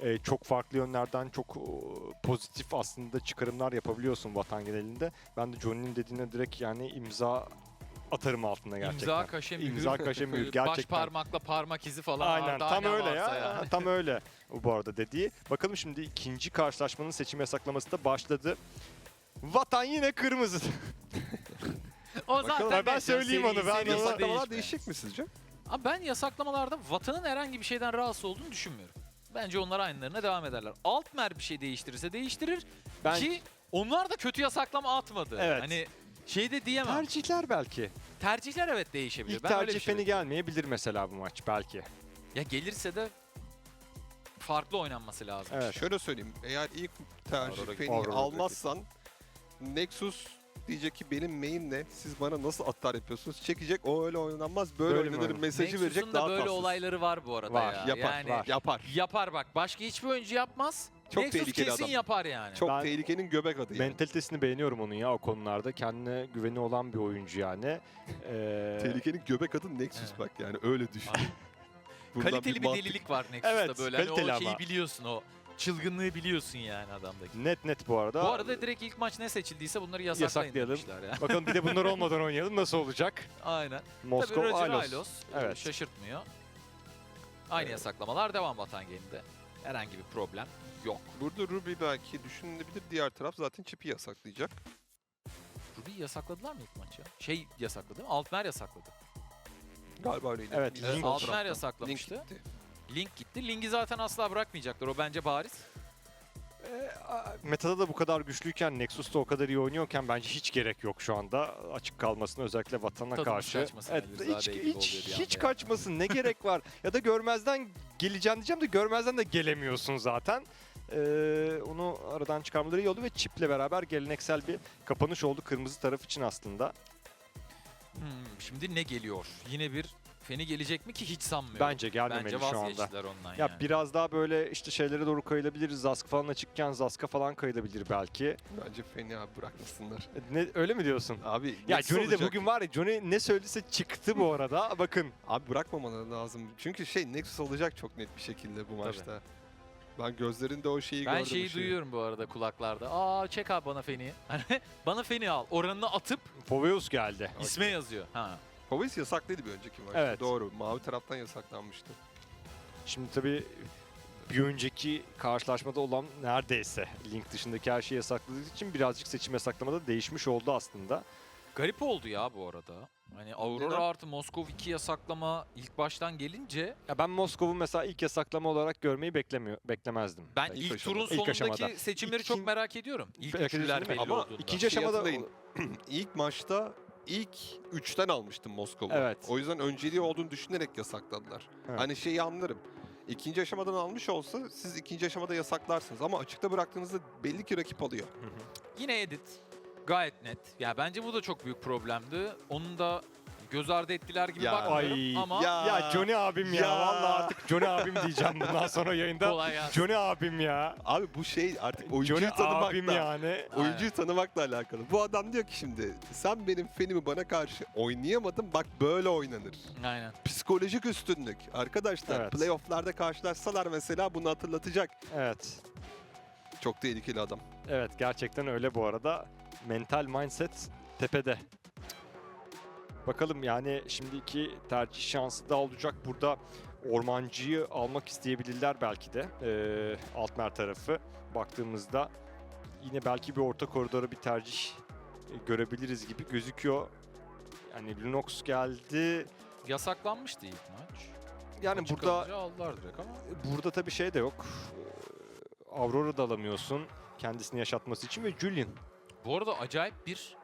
e, çok farklı yönlerden çok e, pozitif aslında çıkarımlar yapabiliyorsun vatan genelinde. Ben de Johnny'nin dediğine direkt yani imza atarım altına gerçekten. İmza kaşe mühür. İmza kaşe mühür Baş gerçekten. parmakla parmak izi falan. Aynen tam öyle ya. yani. tam öyle bu arada dediği. Bakalım şimdi ikinci karşılaşmanın seçim yasaklaması da başladı. Vatan yine kırmızı. O zaten ben net. söyleyeyim Seri- onu, ben seri yasaklamalar değişecek mi sizce? Ama ben yasaklamalarda vatanın herhangi bir şeyden rahatsız olduğunu düşünmüyorum. Bence onlar aynılarına devam ederler. Altmer bir şey değiştirirse değiştirir Ben ki onlar da kötü yasaklama atmadı. Evet. Hani şey de diyemem. tercihler belki. Tercihler evet değişebilir. İlk ben öyle tercih bir şey feni gelmeyebilir mesela bu maç belki. Ya gelirse de farklı oynanması lazım. Evet. Şöyle söyleyeyim. Eğer ilk tercih Aurora- feni Aurora almazsan Nexus diyecek ki benim main ne? Siz bana nasıl atlar yapıyorsunuz? Çekecek o öyle oynanmaz böyle, Böyle oynanır mesajı Nexus'un verecek da daha böyle tatsız. olayları var bu arada Var, ya. Yapar, yani var. yapar. yapar bak. Başka hiçbir oyuncu yapmaz. Çok Nexus tehlikeli kesin adam. yapar yani. Çok Ben- tehlikenin göbek adı yani. Mentalitesini beğeniyorum onun ya o konularda. Kendine güveni olan bir oyuncu yani. Ee, Tehlikenin göbek adı Nexus Evet. bak yani öyle düşün. Buradan Kaliteli bir, mantık- delilik var Nexus'ta Evet, böyle. Hani o şeyi ama. biliyorsun o çılgınlığı biliyorsun yani adamdaki. Net net bu arada. Bu arada direkt ilk maç ne seçildiyse bunları yasaklayın Yasaklayalım. demişler ya. Bakalım bir de bunlar olmadan oynayalım nasıl olacak? Aynen. Moskova Tabii Roger Alos. Ailos, Evet. şaşırtmıyor. Aynı yasaklamalar devam Vatan Game'de. Herhangi bir problem yok. Burada Ruby belki düşünülebilir. Diğer taraf zaten çipi yasaklayacak. Ruby'yi yasakladılar mı ilk maçı? Şey yasakladı mı? Altmer yasakladı. Galiba öyleydi. Evet. Link- Altmer yasaklamıştı. Link gitti. Link gitti. Link'i zaten asla bırakmayacaklar. O bence bariz. A- Meta'da da bu kadar güçlüyken, Nexus'ta o kadar iyi oynuyorken bence hiç gerek yok şu anda açık kalmasına özellikle vatana Tadımız karşı. kaçmasın Evet, hiç hiç, hiç kaçmasın. Ne gerek var? Ya da görmezden geleceğim diyeceğim de görmezden de gelemiyorsun zaten. Ee, onu aradan çıkarmaları iyi oldu ve çiple beraber geleneksel bir kapanış oldu kırmızı taraf için aslında. Hmm, şimdi ne geliyor? Yine bir Feni gelecek mi ki hiç sanmıyorum. Bence gelmemeli Bence şu anda. vazgeçtiler ondan Ya yani. biraz daha böyle işte şeylere doğru kayılabilir. Zask falan açıkken Zask'a falan kayılabilir belki. Bence fena bırakmasınlar. E, Ne, öyle mi diyorsun? Abi Ya nasıl Johnny de olacak? bugün var ya Johnny ne söylediyse çıktı bu arada. Bakın Abi bırakmamaları lazım. Çünkü şey Nexus olacak çok net bir şekilde bu maçta. Ben gözlerinde o şeyi Ben gördüm. şeyi ışığı. duyuyorum bu arada kulaklarda. Aa çek abi bana Feni'yi. Hani bana Feni al. Oranını atıp Foveus geldi. isme yazıyor. Ha. Povis yasaklıydı bir önceki maçta. Evet. Doğru. Mavi taraftan yasaklanmıştı. Şimdi tabii bir önceki karşılaşmada olan neredeyse Link dışındaki her şeyi yasakladığı için birazcık seçim yasaklamada değişmiş oldu aslında. Garip oldu ya bu arada. Hani Aurora Neden? artı Moskov 2 yasaklama ilk baştan gelince Ya ben Moskov'u mesela ilk yasaklama olarak görmeyi beklemiyor, beklemezdim. ben İlk ilk, turun İlk sonundaki aşamada. seçimleri İkin- çok merak ediyorum. İlk üçlüler belli? Ama olduğunda. İkinci aşamada. İlk maçta ilk 3'ten almıştım Moskov'u. Evet. O yüzden önceliği olduğunu düşünerek yasakladılar. Evet. Hani şeyi anlarım. İkinci aşamadan almış olsa siz ikinci aşamada yasaklarsınız ama açıkta bıraktığınızda belli ki rakip alıyor. Hı hı. Yine edit. Gayet net. Ya bence bu da çok büyük problemdi. Onun da göz ardı ettiler gibi Ya. bakmıyorum Ay, ama ya. Ya Johnny abim ya. Ya. Vallahi artık Johnny abim diyeceğim bundan sonra yayında. kolay gelsin. Johnny abim ya. Abi bu şey artık oyuncuyu Johnny tanımakla. abim yani. Oyuncuyu tanımakla alakalı. Bu adam diyor ki şimdi sen benim fenimi bana karşı oynayamadın bak böyle oynanır. Aynen. Psikolojik üstünlük. Arkadaşlar Evet. playofflarda karşılaşsalar mesela bunu hatırlatacak. Evet. Çok tehlikeli adam. Evet gerçekten öyle bu arada. Mental mindset tepede. Bakalım yani şimdiki tercih şansı da olacak. Burada ormancıyı almak isteyebilirler belki de. Ee, Altmer tarafı baktığımızda yine belki bir orta koridora bir tercih e, görebiliriz gibi gözüküyor. Yani Lunox geldi. Yasaklanmıştı ilk maç. Yani Açık burada aldılar direkt ama. burada tabii şey de yok. Aurora da alamıyorsun kendisini yaşatması için ve Julian Bu arada acayip bir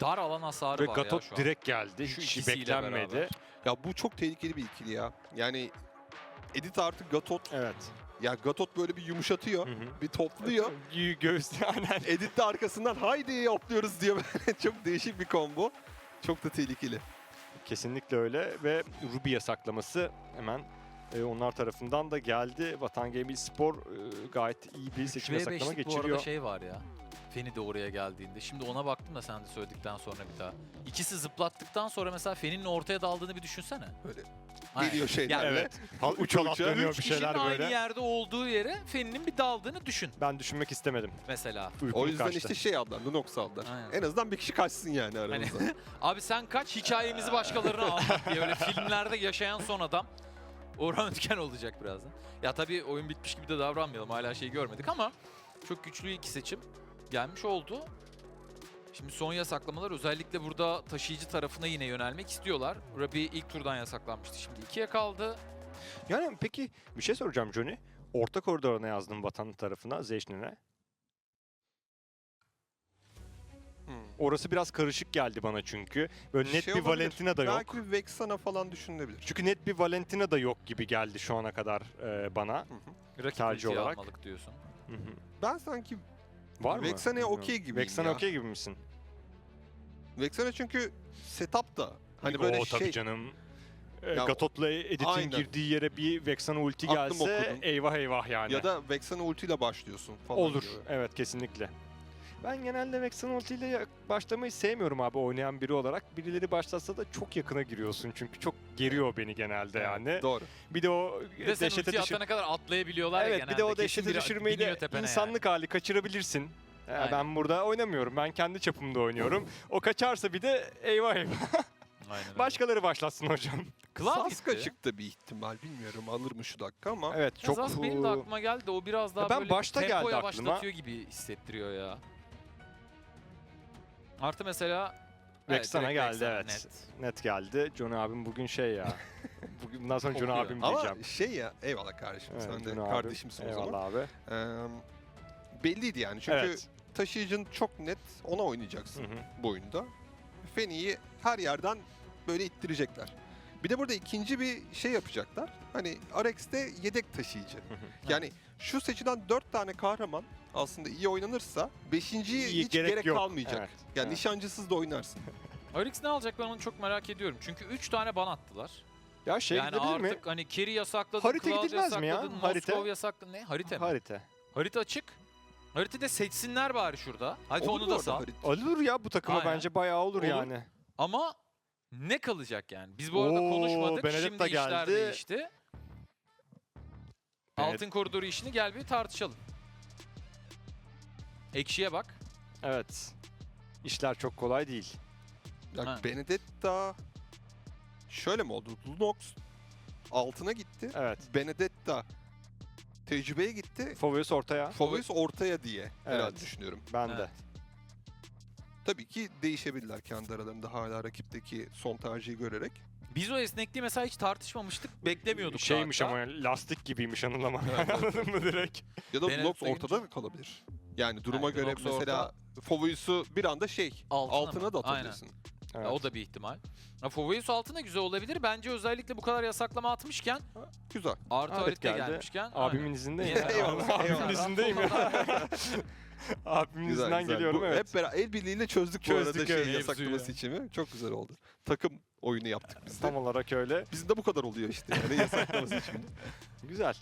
dar alan hasarı Ve var Gatot ya şu an. direkt geldi. Şu Hiç ikisiyle beklenmedi. beraber. Ya bu çok tehlikeli bir ikili ya. Yani Edit artık Gatot. Evet. Ya Gatot böyle bir yumuşatıyor. Hı hı. Bir topluyor. Gö- Göğüs aynen. Edit de arkasından haydi yapıyoruz diye böyle çok değişik bir combo. Çok da tehlikeli. Kesinlikle öyle ve Ruby yasaklaması hemen e, onlar tarafından da geldi. Vatan Gaming Spor e, gayet iyi bir seçim Ve yasaklama beşlik bu arada geçiriyor. şey var ya. Feni de oraya geldiğinde. Şimdi ona baktım da sen de söyledikten sonra bir daha. İkisi zıplattıktan sonra mesela Feni'nin ortaya daldığını bir düşünsene. Böyle Aynen. geliyor şeylerle. Evet. Uçan uça, dönüyor Üç bir kişinin şeyler aynı böyle. yerde olduğu yere Feni'nin bir daldığını düşün Ben düşünmek istemedim. mesela. Uykum O yüzden kaçtı. işte şey aldılar, Lunox aldılar. Aynen. En azından bir kişi kaçsın yani aramızda. Abi sen kaç hikayemizi başkalarına anlat diye böyle filmlerde yaşayan son adam. Orhan Ötken olacak birazdan. Ya tabii oyun bitmiş gibi de davranmayalım. Hala şey görmedik ama çok güçlü iki seçim gelmiş oldu. Şimdi son yasaklamalar özellikle burada taşıyıcı tarafına yine yönelmek istiyorlar. Rabi ilk turdan yasaklanmıştı. Şimdi ikiye kaldı. Yani peki bir şey soracağım Johnny. Orta koridoruna yazdım vatan tarafına, Zeşnin'e. Hmm. Orası biraz karışık geldi bana çünkü. Böyle net Şey bir olabilir, Valentina da yok. Belki bir Vexana falan düşünülebilir. Çünkü net bir Valentina da yok gibi geldi şu ana kadar e, bana. Hı hı. Rakip olarak. almalık diyorsun. Hı hı. Ben sanki Var mı? Okey gibiyim Vexena ya. okey gibi misin? Vexana çünkü setup da hani böyle Oo, tabii şey canım. E, Ya Gatot'la Edith'in Aynen. girdiği yere bir Vexana ulti Aklım gelse okudum. eyvah eyvah yani. ya da Vexana ultiyle başlıyorsun falan Olur. gibi. Evet kesinlikle. Ben genelde Vexana ultiyle ya- başlamayı sevmiyorum abi oynayan biri olarak. Birileri başlatsa da çok yakına giriyorsun çünkü çok geriyor beni genelde yani. Doğru. Bir de o Bir de sen dehşete düşür... atana kadar atlayabiliyorlar ya Evet genelde. bir de o Kesin dehşete biri düşürmeyi biniyor de tepene yani. insanlık hali kaçırabilirsin. Ya Aynen. ben burada oynamıyorum. Ben kendi çapımda oynuyorum. o kaçarsa bir de eyvah eyvah. Aynen öyle. Başkaları başlatsın hocam. Cloud Saska gitti. çıktı bir ihtimal bilmiyorum alır mı şu dakika ama. Evet Çok çok benim de aklıma geldi de o biraz daha ben böyle başta geldi yavaşlatıyor gibi hissettiriyor ya. Artı mesela Vexana direkt geldi, Vexana, evet. net. net geldi. John abim bugün şey ya. bugün bundan sonra John Kokuyor. abim Ama diyeceğim. şey ya eyvallah kardeşim Evet, sen de John abim. kardeşimsin o zaman. Eyvallah abi. Ee, belliydi yani çünkü Evet. taşıyıcın çok net ona oynayacaksın Hı hı. bu oyunda. Feni'yi her yerden böyle ittirecekler. Bir de burada ikinci bir şey yapacaklar. Hani Arex'te yedek taşıyıcı. yani şu seçilen dört tane kahraman aslında iyi oynanırsa beşinciye İyi, hiç gerek, gerek yok. kalmayacak. Evet, Yani evet. nişancısız da oynarsın. Oryx ne alacak ben onu çok merak ediyorum. Çünkü 3 tane ban attılar. Ya şey yani gidebilir mi? artık hani Keri yasakladın, Harita Cloud gidilmez mi ya? yasakladın, Harita? Moskov yasakladın. Ne? Harita mı? Harita. Harita açık. Haritayı seçsinler bari şurada. Hadi Olur onu da arada sal. harita. Olur ya bu takıma Aynen. bence bayağı olur, Olur. yani. Ama ne kalacak yani? Biz bu arada Oo, konuşmadık. Benedetta Şimdi işler geldi. değişti. Evet. Altın koridoru işini gel bir tartışalım. Ekşiye bak. Evet. İşler çok kolay değil. Ya Ha. Benedetta şöyle mi oldu? Lunox altına gitti. Evet. Benedetta tecrübeye gitti. Fovius ortaya. Favoris ortaya diye herhalde Evet. düşünüyorum. Ben de. Evet. Tabii ki değişebilirler kendi aralarında hala rakipteki son tercihi görerek. Biz o esnekliği mesela hiç tartışmamıştık. Beklemiyorduk Şeymiş hatta. ama lastik gibiymiş anılama. Evet, Anladın mı direkt? Ya da Lunox ortada da kalabilir. Yani duruma Yani göre Lunox mesela Favoris'u bir anda şey Altına altına mı? da Aynen. atabilirsin. Ya Evet. o da bir ihtimal. Ya Foveus altına güzel olabilir. Bence özellikle bu kadar yasaklama atmışken Güzel. artı Evet, harita geldi. gelmişken. Abimin. Eyvallah, eyvallah. Abimin izindeyim ya. Abimin Güzel, izinden güzel. geliyorum Bu evet. Hep beraber el birliğiyle çözdük, bu arada şey evet. yasaklama Mevzuyu. seçimi. Çok güzel oldu. Takım oyunu yaptık biz de. Tam olarak öyle. Bizim de bu kadar oluyor işte yani yasaklama seçimi. Güzel.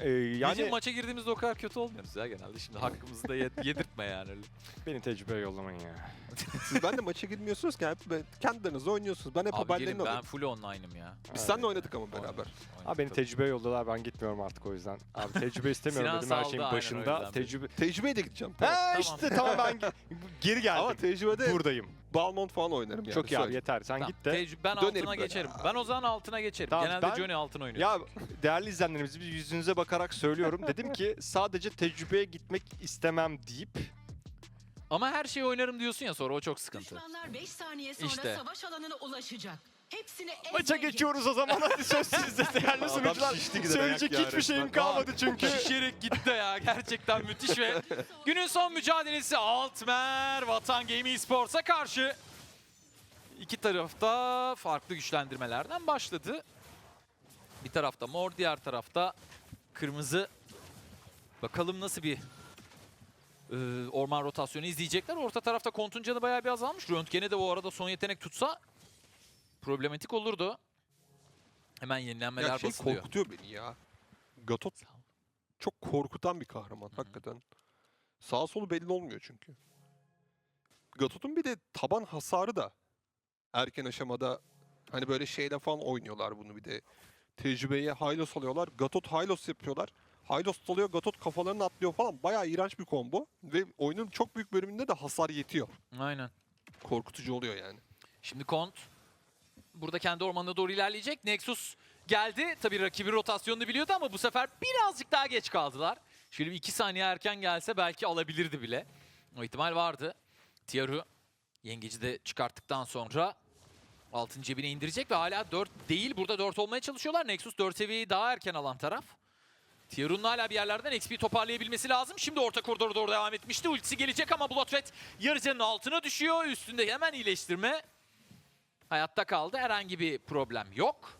Ee, Yani yani maça girdiğimizde o kadar kötü olmuyoruz ya genelde. Şimdi hakkımızı da yed- yedirtme yani öyle. beni tecrübeye yollamayın ya. Siz ben de maça girmiyorsunuz ki hep kendiniz oynuyorsunuz. Ben hep Abi haberlerini gelin ben alıyorum. full online'ım ya. Biz seninle oynadık ama beraber. Oynadık, Abi beni tabii. tecrübeye yolladılar ben gitmiyorum artık o yüzden. Abi tecrübe istemiyorum Sinan dedim her saldı, şeyin aynen o başında. yüzden. Tecrübe... Tecrübeye de gideceğim. Tamam. Ha işte tamam ben ge- geri geldim. Ama tecrübede Buradayım. Balmont falan oynarım yani. Çok iyi abi söyle. yeter. Sen Tamam, git de. tecrübe- ben Dönerim altına böyle. geçerim. Ben o zaman altına geçerim. Tamam, Genelde ben- Johnny altına oynuyor. Ya değerli izleyenlerimiz biz yüzünüze bakarak söylüyorum. Dedim ki sadece tecrübeye gitmek istemem deyip Ama her şeyi oynarım diyorsun ya sonra o çok sıkıntı. Düşmanlar 5 saniye sonra İşte. savaş alanına ulaşacak. Hepsini maça geçiyoruz o zaman. Hadi söz sizde Söyleyecek yani hiçbir şeyim kalmadı çünkü. Şişerek gitti ya. Gerçekten müthiş ve günün son mücadelesi Altmer Vatan Gaming Sports'a karşı. İki tarafta farklı güçlendirmelerden başladı. Bir tarafta mor, diğer tarafta kırmızı. Bakalım nasıl bir e, orman rotasyonu izleyecekler. Orta tarafta kontuncanı bayağı bir azalmış. Röntgen'e de bu arada son yetenek tutsa problematik olurdu. Hemen yenilenmeler Ya şey basılıyor. korkutuyor beni ya. Gatot çok korkutan bir kahraman hakikaten. Sağ solu belli olmuyor çünkü. Gatot'un bir de taban hasarı da erken aşamada hani böyle şeyle falan oynuyorlar bunu bir de. Tecrübeye Hylos alıyorlar. Gatot Hylos yapıyorlar. Hylos oluyor, Gatot kafalarını atlıyor falan. Bayağı iğrenç bir combo. Ve oyunun çok büyük bölümünde de hasar yetiyor. Aynen. Korkutucu oluyor yani. Şimdi Kont burada kendi ormanına doğru ilerleyecek. Nexus geldi. Tabii rakibin rotasyonunu biliyordu ama bu sefer birazcık daha geç kaldılar. Şöyle bir iki saniye erken gelse belki alabilirdi bile. O ihtimal vardı. Tiaru yengeci de çıkarttıktan sonra altın cebine indirecek ve hala 4 değil. Burada 4 olmaya çalışıyorlar. Nexus 4 seviyeyi daha erken alan taraf. Tiaru'nun hala bir yerlerden XP toparlayabilmesi lazım. Şimdi orta koridora doğru devam etmişti. Ultisi gelecek ama Bloodred yarıcanın altına düşüyor. Üstünde hemen iyileştirme. Hayatta kaldı. Herhangi bir problem yok.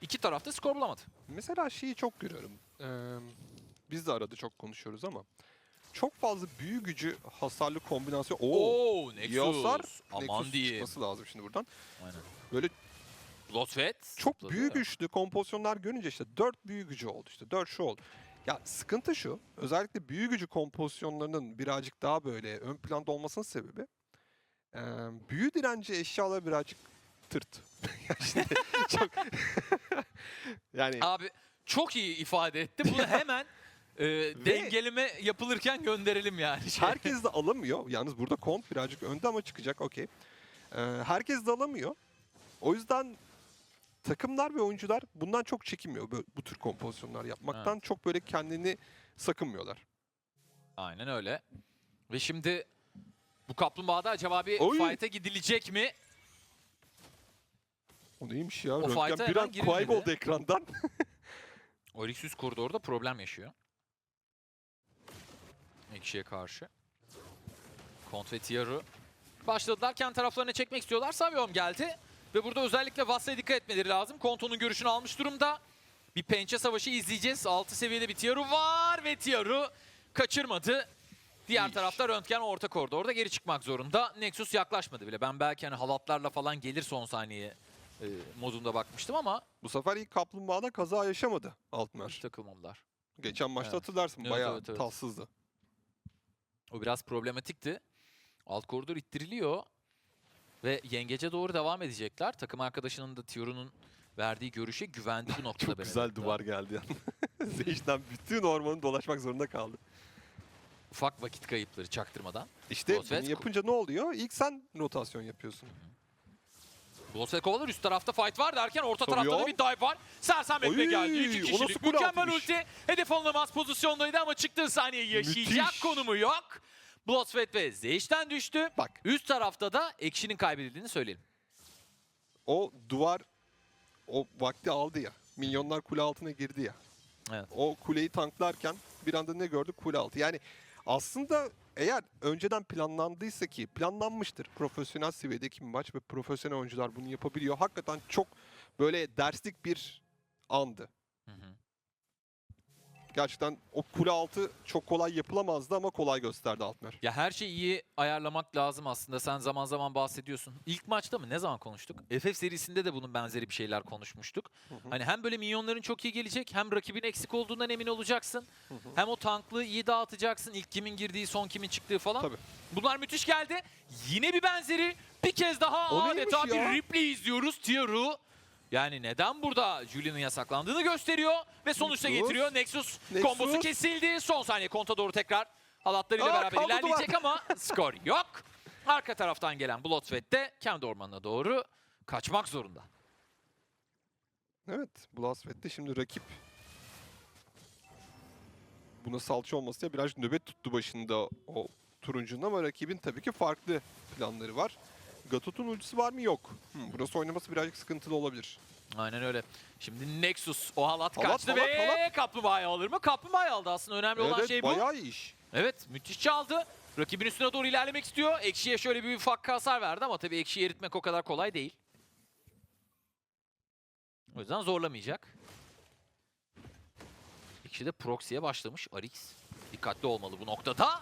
İki tarafta skor bulamadı. Mesela şeyi çok görüyorum. Ee, biz de arada çok konuşuyoruz ama çok fazla büyü gücü hasarlı kombinasyon. Oo, Oo, iyi hasar. Aman Nexus diyeyim. çıkması lazım şimdi buradan. Aynen. Böyle Bloodred. çok zıpladı. büyük güçlü kompozisyonlar görünce işte 4 büyü gücü oldu işte 4 şu oldu. Ya sıkıntı şu özellikle büyü gücü kompozisyonlarının birazcık daha böyle ön planda olmasının sebebi eee büyü direnci eşyaları birazcık tırt. Çok yani Abi çok iyi ifade etti. Bunu hemen e, dengeleme yapılırken gönderelim yani. Herkes de alamıyor. Yalnız burada kont birazcık önde ama çıkacak okey. Eee, herkes de alamıyor. O yüzden takımlar ve oyuncular bundan çok çekinmiyor. Bu, bu tür kompozisyonlar yapmaktan çok böyle kendini sakınmıyorlar. Aynen öyle. Ve şimdi bu kaplumbağada acaba bir Oy. gidilecek mi? O neymiş ya? O Röntgen bir hemen an girilmedi. kayboldu ekrandan. Oryx üst koridorda problem yaşıyor. Ekşi'ye karşı. Kont ve Tiaru başladılar. Kendi taraflarına çekmek istiyorlar. Savion geldi. Ve burada özellikle Vassa'ya dikkat etmeleri lazım. Konto'nun görüşünü almış durumda. Bir pençe savaşı izleyeceğiz. 6 seviyede bir Tiaru var ve Tiaru kaçırmadı. Diğer İş. tarafta Röntgen orta koridorda geri çıkmak zorunda. Nexus yaklaşmadı bile. Ben belki hani halatlarla falan gelir son saniye e, modunda bakmıştım ama Bu sefer ilk kaplumbağada kaza yaşamadı Altmer. hiç takılmadılar. Geçen maçta Evet. hatırlarsın Evet, bayağı evet, evet. tatsızdı. O biraz problematikti. Alt koridor ittiriliyor. Ve yengece doğru devam edecekler. Takım arkadaşının da Tior'un verdiği görüşe güvendi bu noktada. Çok güzel duvar geldi yani. Zeyş'ten bütün ormanı dolaşmak zorunda kaldı. Ufak vakit kayıpları çaktırmadan. İşte Rosvet- bunu yapınca ne oluyor? İlk sen rotasyon yapıyorsun. Bloodsweat kovalar üst tarafta fight var derken orta Tabii tarafta da ya. bir dive var. Sersemletme Oy, geldi. İki kişilik mükemmel ulti. Hedef alınamaz pozisyondaydı ama çıktığı saniye yaşayacak Müthiş. konumu yok. Bloodsweat ve Zeyş'ten düştü. Bak Üst tarafta da Ekşi'nin kaybedildiğini söyleyelim. o duvar o vakti aldı ya. Minyonlar kule altına girdi ya. Evet. O kuleyi tanklarken bir anda ne gördük? Kule altı. Yani aslında eğer önceden planlandıysa ki planlanmıştır. Profesyonel seviyedeki bir maç ve profesyonel oyuncular bunu yapabiliyor. Hakikaten çok böyle derslik bir andı. Hı hı. Gerçekten o kule altı çok kolay yapılamazdı ama kolay gösterdi Altmer. Ya her şeyi iyi ayarlamak lazım aslında. Sen zaman zaman bahsediyorsun. İlk maçta mı? Ne zaman konuştuk? FF serisinde de bunun benzeri bir şeyler konuşmuştuk. Hı hı. Hani hem böyle minyonların çok iyi gelecek, hem rakibin eksik olduğundan emin olacaksın. Hı hı. Hem o tanklığı iyi dağıtacaksın. İlk kimin girdiği, son kimin çıktığı falan. Tabii. Bunlar müthiş geldi. Yine bir benzeri. Bir kez daha O adeta bir replay izliyoruz. Tiaru yani neden burada Julian'ın yasaklandığını gösteriyor ve sonuçta Nexus. getiriyor. Nexus, Nexus. kombosu kesildi. Son saniye konta doğru tekrar halatlarıyla Aa, beraber ilerleyecek ama skor yok. Arka taraftan gelen Bloodsweat de kendi ormanına doğru kaçmak zorunda. Evet, Blasvet'te şimdi rakip buna salça olması ya biraz nöbet tuttu başında o turuncunun ama rakibin tabii ki farklı planları var. Gatot'un ultisi var mı? Yok. Hmm, burası oynaması birazcık sıkıntılı olabilir. Aynen öyle. Şimdi Nexus o halat, Halat, kaçtı halat, ve halat. kaplumbağayı alır mı? Kaplumbağayı aldı aslında önemli olan evet, şey bu. bayağı iyi iş. Evet müthiş çaldı. Rakibin üstüne doğru ilerlemek istiyor. Ekşi'ye şöyle bir ufak hasar verdi ama tabii Ekşi'yi eritmek o kadar kolay değil. O yüzden zorlamayacak. Ekşi de proxy'ye başlamış. Arix dikkatli olmalı bu noktada.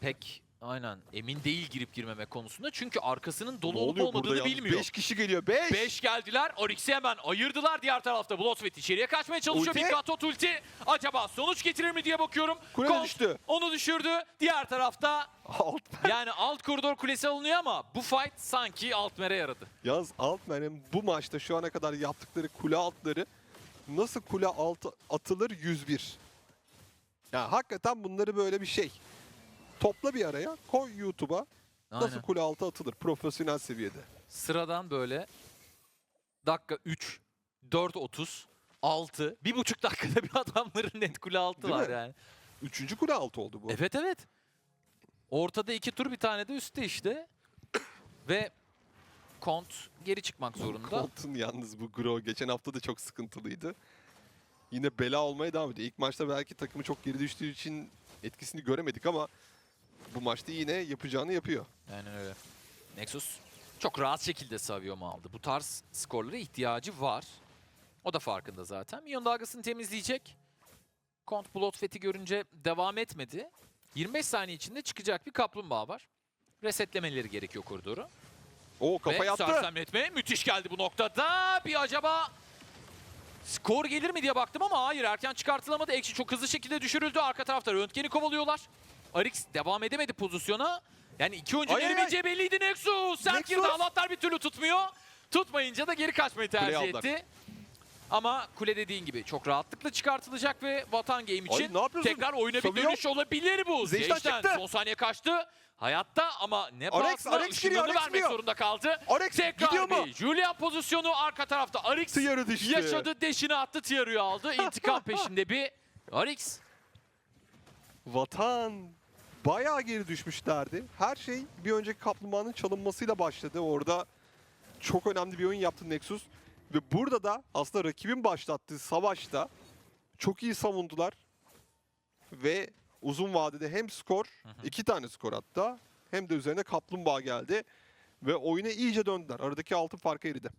Pek aynen emin değil girip girmeme konusunda. Çünkü arkasının dolu olup olmadığını bilmiyor. 5 kişi geliyor. 5. 5 geldiler. Oryx'i hemen ayırdılar. Diğer tarafta Bloodfet içeriye kaçmaya çalışıyor. Ulti. Bir Gatot ulti. Acaba sonuç getirir mi diye bakıyorum. Kule Kont düştü. Onu düşürdü. Diğer tarafta Alt. yani alt koridor kulesi alınıyor ama bu fight sanki Altmer'e yaradı. Yalnız Altman'ın bu maçta şu ana kadar yaptıkları kule altları nasıl kule altı atılır 101. Ya hakikaten bunları böyle bir şey. Topla bir araya, koy YouTube'a. Nasıl Aynen. kule altı atılır profesyonel seviyede. Sıradan böyle dakika 3, 4.30, 6, bir buçuk dakikada bir adamların net kule altı Değil var mi? yani. Üçüncü kule altı oldu bu. Evet evet. Ortada iki tur bir tane de üstte işte. Ve Kont geri çıkmak zorunda. Colton yalnız bu Gro geçen hafta da çok sıkıntılıydı. Yine bela olmaya devam ediyor. İlk maçta belki takımı çok geri düştüğü için etkisini göremedik ama bu maçta yine yapacağını yapıyor. Aynen öyle. Nexus çok rahat şekilde Savio'mu aldı. Bu tarz skorlara ihtiyacı var. O da farkında zaten. Minyon dalgasını temizleyecek. Kont Bloodfett'i görünce devam etmedi. 25 saniye içinde çıkacak bir kaplumbağa var. Resetlemeleri gerekiyor koridoru. Oo kafa Ve yattı. sersemletme müthiş geldi bu noktada. Bir acaba skor gelir mi diye baktım ama hayır erken çıkartılamadı. Ekşi çok hızlı şekilde düşürüldü. Arka tarafta röntgeni kovalıyorlar. Arix devam edemedi pozisyona. Yani iki oyuncu gelemeyeceği belliydi Nexus. Sert Nexus. girdi Halatlar bir türlü tutmuyor. Tutmayınca da geri kaçmayı tercih Kuleyi aldılar. etti. Ama kule dediğin gibi çok rahatlıkla çıkartılacak ve Vatan Game için ne yapıyorsun? tekrar oyuna bir Savio. dönüş olabilir bu. Zeyş'ten çıktı. son saniye kaçtı. Hayatta ama ne Alex- pahasına Alex ışınlarını giriyor, Alex vermek giriyor. zorunda kaldı. Alex Tekrar gidiyor mu? bir Julia pozisyonu arka tarafta. Arix Tıyarı düştü. yaşadı, deşini attı, Tiaru'yu aldı. İntikam peşinde bir Arix. Vatan bayağı geri düşmüşlerdi. Her şey bir önceki kaplumbağanın çalınmasıyla başladı. Orada çok önemli bir oyun yaptı Nexus. Ve burada da aslında rakibin başlattığı savaşta çok iyi savundular. Ve uzun vadede hem skor, iki tane skor hatta, hem de üzerine kaplumbağa geldi. Ve oyuna iyice döndüler. Aradaki altın farkı eridi.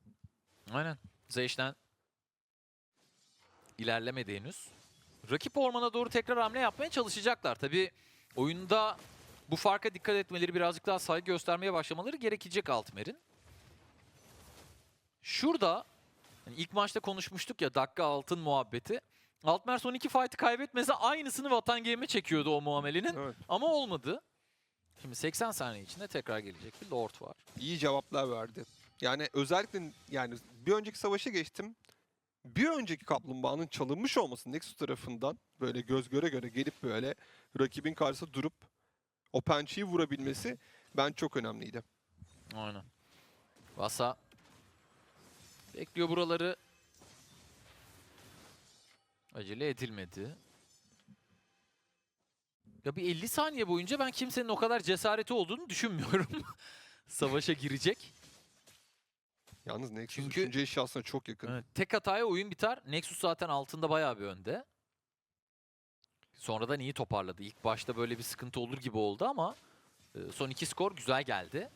Aynen. Zeyş'ten ilerlemedi henüz. Rakip ormana doğru tekrar hamle yapmaya çalışacaklar. Tabi oyunda bu farka dikkat etmeleri, birazcık daha saygı göstermeye başlamaları gerekecek Altmer'in. Şurada hani ilk maçta konuşmuştuk ya dakika altın muhabbeti. Altmer son iki fight'ı kaybetmese aynısını Vatan Game'e çekiyordu o muamelenin. Evet. Ama olmadı. Şimdi 80 saniye içinde tekrar gelecek bir Lord var. iyi cevaplar verdi. Yani özellikle yani bir önceki savaşa geçtim. Bir önceki kaplumbağanın çalınmış olması Nexus tarafından böyle göz göre göre gelip böyle rakibin karşısında durup o pençeyi vurabilmesi ben çok önemliydi. Aynen. Vasa bekliyor buraları. Acele edilmedi. Ya bir 50 saniye boyunca ben kimsenin o kadar cesareti olduğunu düşünmüyorum. Savaşa girecek. Yalnız Nexus Çünkü- üçüncü eşyasına çok yakın. Evet, tek hataya oyun biter. Nexus zaten altında bayağı bir önde. Sonradan iyi toparladı. İlk başta böyle bir sıkıntı olur gibi oldu ama e, son iki skor güzel geldi.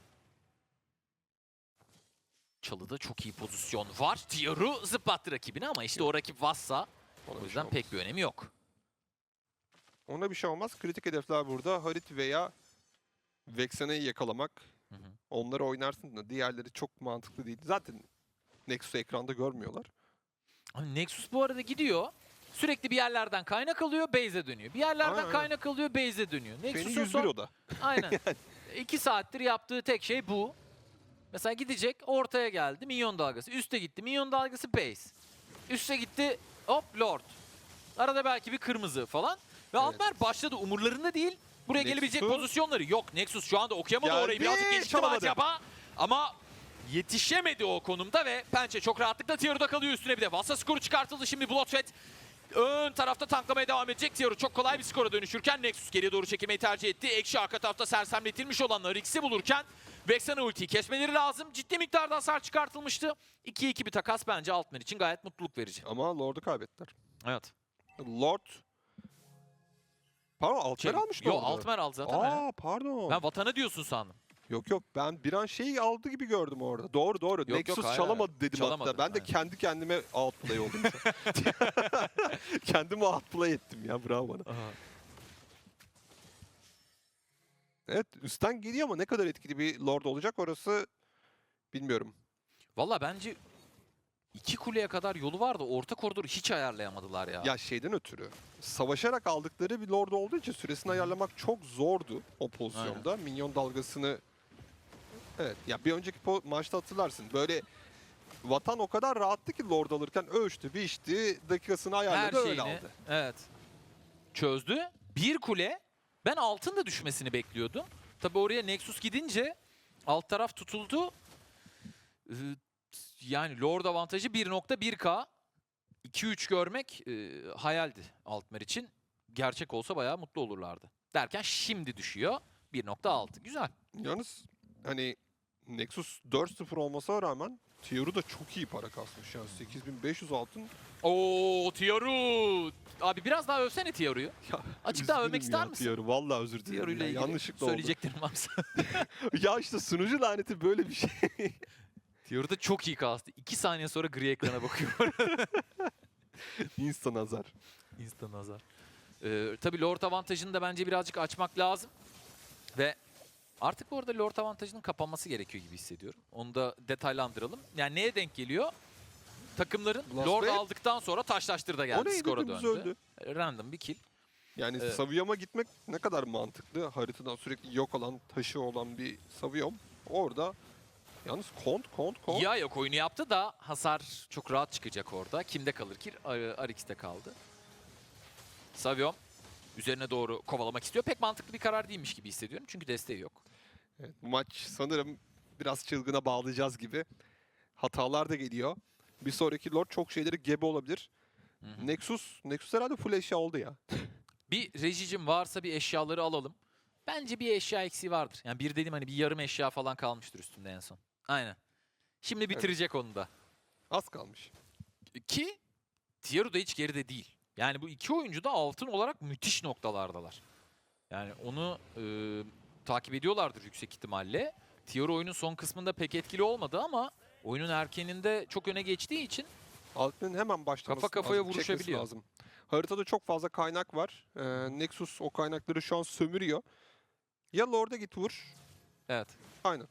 Çalıda çok iyi pozisyon var. Tiaru zıplattı rakibini ama işte o rakip Vassa. Ona O bir yüzden şey pek olmaz. bir önemi yok. Ona bir şey olmaz. Kritik hedefler burada Harit veya Vexena'yı yakalamak. Hı hı. Onları oynarsın da diğerleri çok mantıklı değil. Zaten Nexus'u ekranda görmüyorlar. Hani Nexus bu arada gidiyor. Sürekli bir yerlerden kaynak alıyor, base'e dönüyor. Bir yerlerden Aynen, kaynak alıyor, base'e dönüyor. Nexus'un 101 son o da. Aynen. İki saattir yaptığı tek şey bu. Mesela gidecek ortaya geldi minyon dalgası. Üste gitti minyon dalgası base. Üste gitti hop lord. Arada belki bir kırmızı falan. Ve Evet. Altmer başladı umurlarında değil. Buraya gelebilecek Nexus'u- pozisyonları yok. Nexus şu anda okuyamadı Geldi, orayı. Birazcık gecikti mi çalamadı. acaba? Ama yetişemedi o konumda ve Pençe çok rahatlıkla Tiaru'da kalıyor üstüne bir de. Vassa skoru çıkartıldı şimdi Bloodfet. Ön tarafta tanklamaya devam edecek Tiaru. Çok kolay bir skora dönüşürken Nexus geriye doğru çekilmeyi tercih etti. Ekşi arka tarafta sersemletilmiş olanları Rix'i bulurken Vexana ultiyi kesmeleri lazım. Ciddi miktarda hasar çıkartılmıştı. 2-2 bir takas bence Altman için gayet mutluluk verici. Ama Lord'u kaybettiler. Evet. Lord... Pardon Altmer almıştı Yo orada. Altman aldı zaten. Aa pardon. Ben vatana diyorsun sandım. Yok yok ben bir an şey aldı gibi gördüm orada. Doğru doğru. Yok, yok, Nexus hayır, çalamadı dedim Çalamadı, hatta. Ben de aynen. kendi kendime outplay oldum. Kendimi outplay ettim ya bravo bana. Evet üstten geliyor ama ne kadar etkili bir Lord olacak orası bilmiyorum. Valla bence iki kuleye kadar yolu vardı. Orta koridoru hiç ayarlayamadılar ya. Ya şeyden ötürü savaşarak aldıkları bir Lord olduğu için süresini ayarlamak çok zordu o pozisyonda. Minyon dalgasını Evet ya bir önceki maçta hatırlarsın böyle Vatan o kadar rahattı ki Lord alırken ölçtü, biçti, dakikasını Her ayarladı öyle şeyini aldı. evet çözdü. Bir kule ben altın da düşmesini bekliyordum. Tabi oraya Nexus gidince alt taraf tutuldu. Ee, Yani Lord avantajı 1.1k. 2-3 görmek e, hayaldi Altmer için. Gerçek olsa bayağı mutlu olurlardı. Derken şimdi düşüyor. 1.6. Güzel. Yalnız hani Nexus 4-0 olmasına rağmen Tioru da çok iyi para kasmış yani 8500 altın. Oo Tiaru. Abi biraz daha övsene Tiaru'yu. Açık daha övmek ister misin? Tioru vallahi özür dilerim. Tiaru'yla ya, ilgili yanlışlıkla söyleyeceklerim varsa. ya işte sunucu laneti böyle bir şey. Tiaru da çok iyi kastı. 2 saniye sonra gri ekrana bakıyor. Insta nazar. Insta nazar. Ee, tabii Lord avantajını da bence birazcık açmak lazım. Ve artık bu arada Lord avantajının kapanması gerekiyor gibi hissediyorum. Onu da detaylandıralım. Yani neye denk geliyor? Takımların Blast Lord Wave. aldıktan sonra taşlaştır da o geldi. neydi Skora dümdüz döndü. öldü. Random bir kill. Yani Evet. Saviyom'a gitmek ne kadar mantıklı. Haritadan sürekli yok olan, taşı olan bir Saviyom. Orada yalnız kont, kont, kont. Ya yok oyunu yaptı da hasar çok rahat çıkacak orada. Kimde kalır ki? Ar- Arix'te kaldı. Savion üzerine doğru kovalamak istiyor. Pek mantıklı bir karar değilmiş gibi hissediyorum. Çünkü desteği yok. Evet, bu maç sanırım biraz çılgına bağlayacağız gibi. Hatalar da geliyor. Bir sonraki Lord çok şeyleri gebe olabilir. Hı hı. Nexus, Nexus herhalde full eşya oldu ya. Bir rejicim varsa bir eşyaları alalım. Bence bir eşya eksiği vardır. Yani bir dedim hani bir yarım eşya falan kalmıştır üstünde en son. Aynen. Şimdi bitirecek onu da. Az kalmış. Ki Tieru da hiç geride değil. Yani bu iki oyuncu da altın olarak müthiş noktalardalar. Yani onu e, takip ediyorlardır yüksek ihtimalle. Tieru oyunun son kısmında pek etkili olmadı ama oyunun erkeninde çok öne geçtiği için Altının hemen başlaması Kafa kafaya lazım, çekmesi vuruşabiliyor. Lazım. Haritada çok fazla kaynak var. Ee, Nexus o kaynakları şu an sömürüyor. Ya Lord'a git vur. evet Aynen.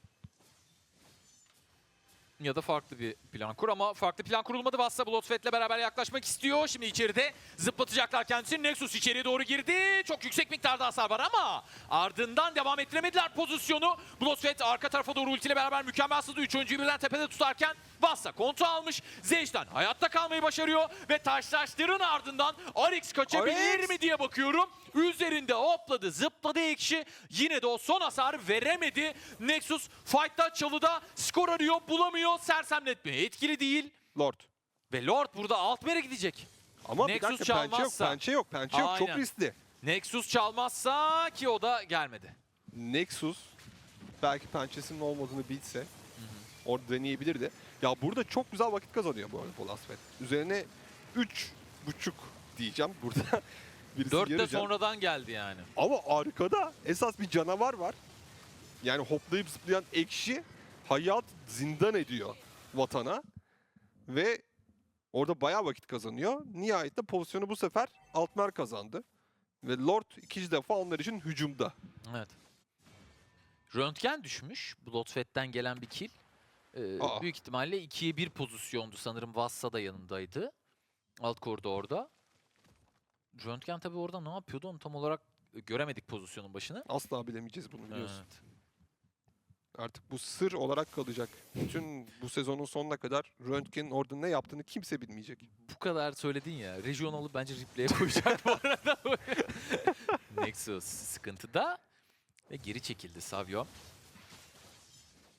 Ya da farklı bir plan kur ama farklı plan kurulmadı. Vassa Bloodfet'le beraber yaklaşmak istiyor. Şimdi içeride zıplatacaklar kendisini. Nexus içeriye doğru girdi. Çok yüksek miktarda hasar var ama ardından devam ettiremediler pozisyonu. Bloodfet arka tarafa doğru ultiyle beraber mükemmel sızdı. Üç oyuncuyu birden tepede tutarken Vassa kontrol almış. Zeyş'ten hayatta kalmayı başarıyor ve taşlaştırın ardından Arix kaçabilir Arix! mi diye bakıyorum. Üzerinde hopladı, zıpladı ekşi. Yine de o son hasarı veremedi. Nexus fight'ta çalıda skor arıyor, bulamıyor. Sersemletme etkili değil. Lord. Ve Lord burada Altmer'e gidecek. Ama Nexus bir dakika pençe yok, çalmazsa- pençe yok, pençe yok. Çok Aynen. riskli. Nexus çalmazsa ki o da gelmedi. Nexus belki pençesinin olmadığını bilse orada deneyebilirdi. Ya burada çok güzel vakit kazanıyor bu arada Polasfet. Üzerine 3 buçuk diyeceğim burada. Birisi 4 de sonradan geldi yani. Ama arkada esas bir canavar var. Yani hoplayıp zıplayan ekşi hayat zindan ediyor vatana. Ve orada bayağı vakit kazanıyor. Nihayet de pozisyonu bu sefer Altmer kazandı. Ve Lord ikinci defa onlar için hücumda. Evet. Röntgen düşmüş. Bloodfet'ten gelen bir kill. Ee, Aa. büyük ihtimalle 2'ye 1 pozisyondu. Sanırım Vassa da yanındaydı. Alt koridorda. Röntgen tabii orada ne yapıyordu onu tam olarak göremedik pozisyonun başını. Asla bilemeyeceğiz bunu biliyorsun. Evet. Artık bu sır olarak kalacak. Bütün bu sezonun sonuna kadar Röntgen'in orada ne yaptığını kimse bilmeyecek. Bu kadar söyledin ya. Regional'ı bence replay'e koyacak bu arada. Nexus sıkıntıda. Ve geri çekildi Savio.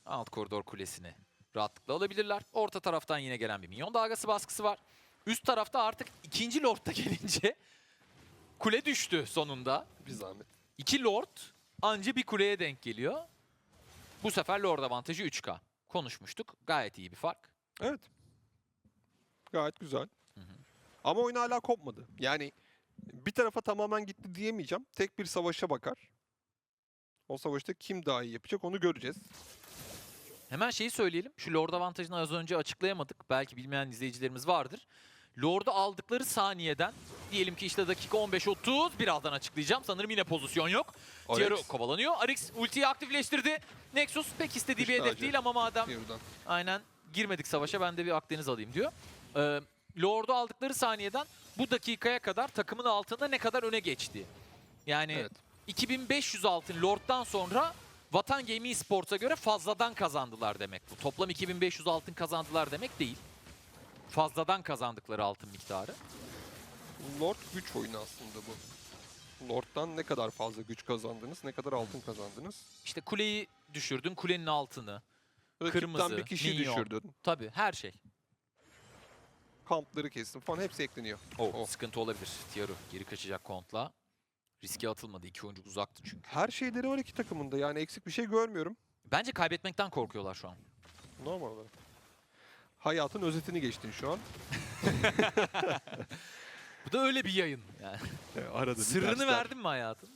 Alt koridor kulesini rahatlıkla alabilirler. Orta taraftan yine gelen bir minyon dalgası baskısı var. Üst tarafta artık ikinci lord da gelince kule düştü sonunda. Bir zahmet. İki lord anca bir kuleye denk geliyor. Bu sefer lord avantajı 3K. Konuşmuştuk. Gayet iyi bir fark. Evet. Gayet güzel. Hı hı. Ama oyun hala kopmadı. Yani bir tarafa tamamen gitti diyemeyeceğim. Tek bir savaşa bakar. O savaşta kim daha iyi yapacak onu göreceğiz. Hemen şeyi söyleyelim. Şu Lord avantajını az önce açıklayamadık. Belki bilmeyen izleyicilerimiz vardır. Lord'u aldıkları saniyeden Diyelim ki işte dakika 15-30. Birazdan açıklayacağım. Sanırım yine pozisyon yok. Tiaro kovalanıyor. Arix ultiyi aktifleştirdi. Nexus pek istediği bir hedef değil ama madem aynen girmedik savaşa ben de bir Akdeniz alayım diyor. Ee, Lord'u aldıkları saniyeden bu dakikaya kadar takımın altında ne kadar öne geçti. Yani Evet. 2500 altın Lord'dan sonra Vatan Gaming Sports'a göre fazladan kazandılar demek bu. Toplam 2500 altın kazandılar demek değil. Fazladan kazandıkları altın miktarı. Lord güç oyunu aslında bu. Lord'dan ne kadar fazla güç kazandınız, ne kadar altın kazandınız. İşte kuleyi düşürdün, kulenin altını. Rakipten Kırmızı, bir kişi minyon. düşürdün. Tabii her şey. Kampları kestin falan hepsi ekleniyor. Oh, Oh. sıkıntı olabilir. Tiaru geri kaçacak kontla. Riske atılmadı. İki oyuncu uzaktı çünkü. Her şeyleri var iki takımında yani eksik bir şey görmüyorum. Bence kaybetmekten korkuyorlar şu an. Normal olarak. Hayatın özetini geçtin şu an. Bu da öyle bir yayın. Yani. Arada Sırrını verdin mi hayatın?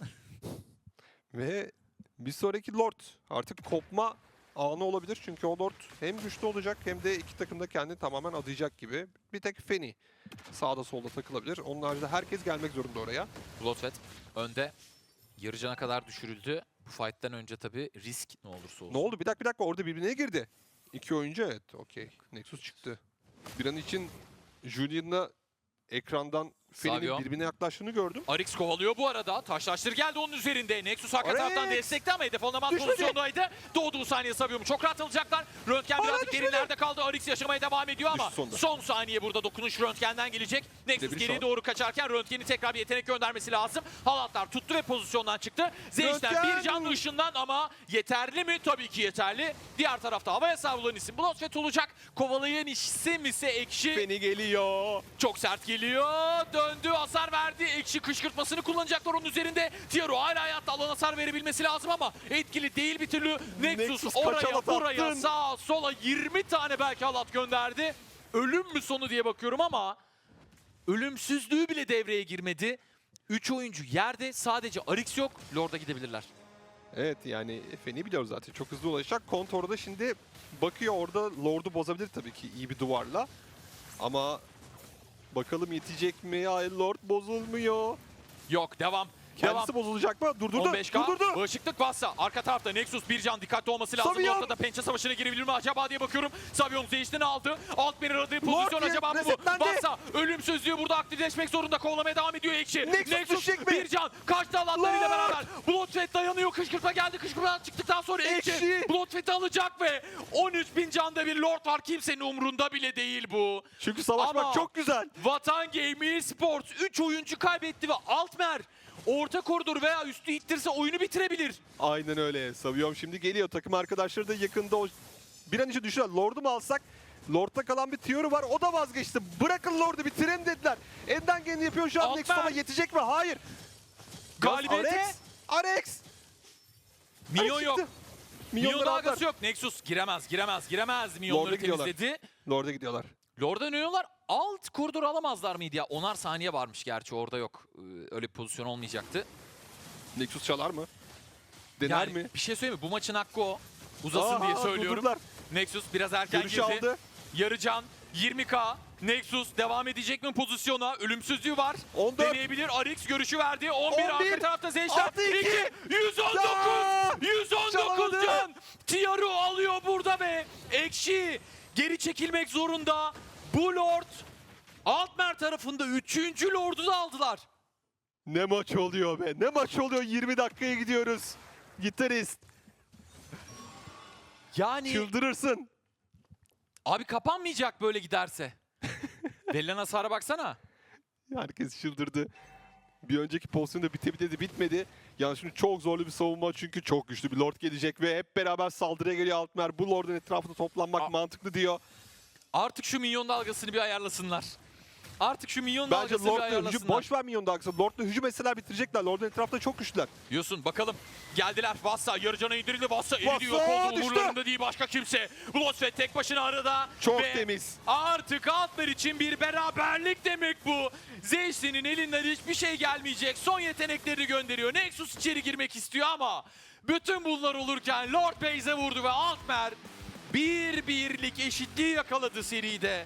Ve bir sonraki Lord artık kopma anı olabilir. Çünkü o Lord hem güçlü olacak hem de iki takım da kendini tamamen adayacak gibi. Bir tek Feni sağda solda takılabilir. Onun haricinde herkes gelmek zorunda oraya. Bloodfett önde. Yarıcana kadar düşürüldü. Bu fight'tan önce tabii risk ne olursa olsun. Ne oldu? Bir dakika bir dakika orada birbirine girdi. İki oyuncu evet okey. Nexus çıktı. Bir an için Julian'la ekrandan Savio. Feni'nin birbirine yaklaştığını gördüm. Arix kovalıyor bu arada. Taşlaştır geldi onun üzerinde. Nexus arka Arix! taraftan destekti ama hedef alamaz Düşmedi. pozisyondaydı. Doğduğu saniye Sabium'u çok rahat alacaklar. Röntgen Hala birazcık düşmedi. derinlerde kaldı. Arix yaşamaya devam ediyor ama Düştü sonunda. son saniye burada dokunuş Röntgen'den gelecek. Nexus bir geriye doğru kaçarken Röntgen'i tekrar bir yetenek göndermesi lazım. Halatlar tuttu ve pozisyondan çıktı. Zeyş'ten Röntgen! bir canlı ışından ama yeterli mi? Tabii ki yeterli. Diğer tarafta havaya savrulan isim Bloodfett olacak. Kovalayan isim ise Ekşi. Feni geliyor. Çok sert geliyor. Döndü hasar verdi. Ekşi kışkırtmasını kullanacaklar onun üzerinde. Tiago hala hayatta alan hasar verebilmesi lazım ama etkili değil bir türlü. Nexus, Nexus oraya buraya attın? sağa sola 20 tane belki halat gönderdi. Ölüm mü sonu diye bakıyorum ama ölümsüzlüğü bile devreye girmedi. 3 oyuncu yerde sadece Arix yok. Lord'a gidebilirler. Evet yani Feni biliyoruz zaten çok hızlı ulaşacak. Kontor'da da şimdi bakıyor orada Lord'u bozabilir tabii ki iyi bir duvarla. Ama bakalım yetecek mi? Ay Lord bozulmuyor. Yok devam. Kendisi bozulacak mı? Durdurdu. 15K. Durdurdu. Bağışıklık bassa. Arka tarafta Nexus bir can dikkatli olması lazım. Savion. Ortada pençe savaşına girebilir mi acaba diye bakıyorum. Savion Zeyş'ten aldı. Alt bir aradığı pozisyon Lord acaba bu mu? resetlendi. Bassa ölümsüzlüğü burada aktifleşmek zorunda. Kovalamaya devam ediyor Ekşi. Nexus mi? bir can. Kaçtı alanlarıyla beraber. Bloodfett dayanıyor. Kışkırtma geldi. Kışkırtmadan çıktıktan sonra Ekşi. Bloodfett'i alacak ve 13 bin canda bir Lord var. Kimsenin umrunda bile değil bu. Çünkü savaşmak Ama- çok güzel. Vatan Gaming Sports 3 oyuncu kaybetti ve Altmer orta koridor veya üstü ittirse oyunu bitirebilir. Aynen öyle. Savion şimdi geliyor. Takım arkadaşları da yakında o... Bir an önce düşüren Lord'u mu alsak? Lord'da kalan bir Tiyoru var. O da vazgeçti. Bırakın Lord'u bitirelim dediler. Elinden geleni yapıyor şu an ama yetecek mi? Hayır. Galibiyete Arex. Arex. milyon yok. Milyon dalgası yok. Nexus giremez, giremez, giremez. Milyonları gidiyorlar. temizledi. Lord'a gidiyorlar. Lord'a dönüyorlar. Alt koridor alamazlar mıydı ya? Onar saniye varmış gerçi orada yok. Ee, Öyle bir pozisyon olmayacaktı. Nexus çalar mı? Dener Yani mi? bir şey söyleyeyim mi? Bu maçın hakkı o. Uzasın Aa, diye söylüyorum. durdurdular. Nexus biraz erken Görüş girdi. aldı. Yarıcan 20k. Nexus devam edecek mi pozisyona? Ölümsüzlüğü var. 14. Deneyebilir. Arix görüşü verdi. 11, 11. arka tarafta Zeyşler. Artı iki. 2. 119. Ya! 119 Çalamadı. can. Tiaru alıyor burada ve Ekşi geri çekilmek zorunda. Bu Lord Altmer tarafında 3. Lord'u da aldılar. Ne maç oluyor be? Ne maç oluyor? 20 dakikaya gidiyoruz. Gitarist. Yani Çıldırırsın. abi kapanmayacak böyle giderse. Verilen hasara baksana. Herkes çıldırdı. Bir önceki pozisyonda bitebilirdi de bitmedi. Yani şimdi çok zorlu bir savunma çünkü çok güçlü bir Lord gelecek ve hep beraber saldırıya geliyor Altmer. Bu Lord'un etrafında toplanmak Aa. mantıklı diyor. Artık şu milyon dalgasını bir ayarlasınlar. Artık şu milyon Bence dalgasını bir Lord'la hücum, ayarlasınlar. boş ver milyon dalgası. Lord'la hücum etseler bitirecekler. Lord'un etrafında çok güçlüler. Diyorsun bakalım. Geldiler Vassa yarıcana indirildi. Vassa Vassa eridiyor. Koldu düştü. umurlarında değil başka kimse. Bloodfett tek başına arada. Çok Ve temiz. Artık Altmer için bir beraberlik demek bu. Zeyşli'nin elinden hiçbir şey gelmeyecek. Son yetenekleri gönderiyor. Nexus içeri girmek istiyor ama bütün bunlar olurken Lord Beyze vurdu ve Altmer bir birlik eşitliği yakaladı seride.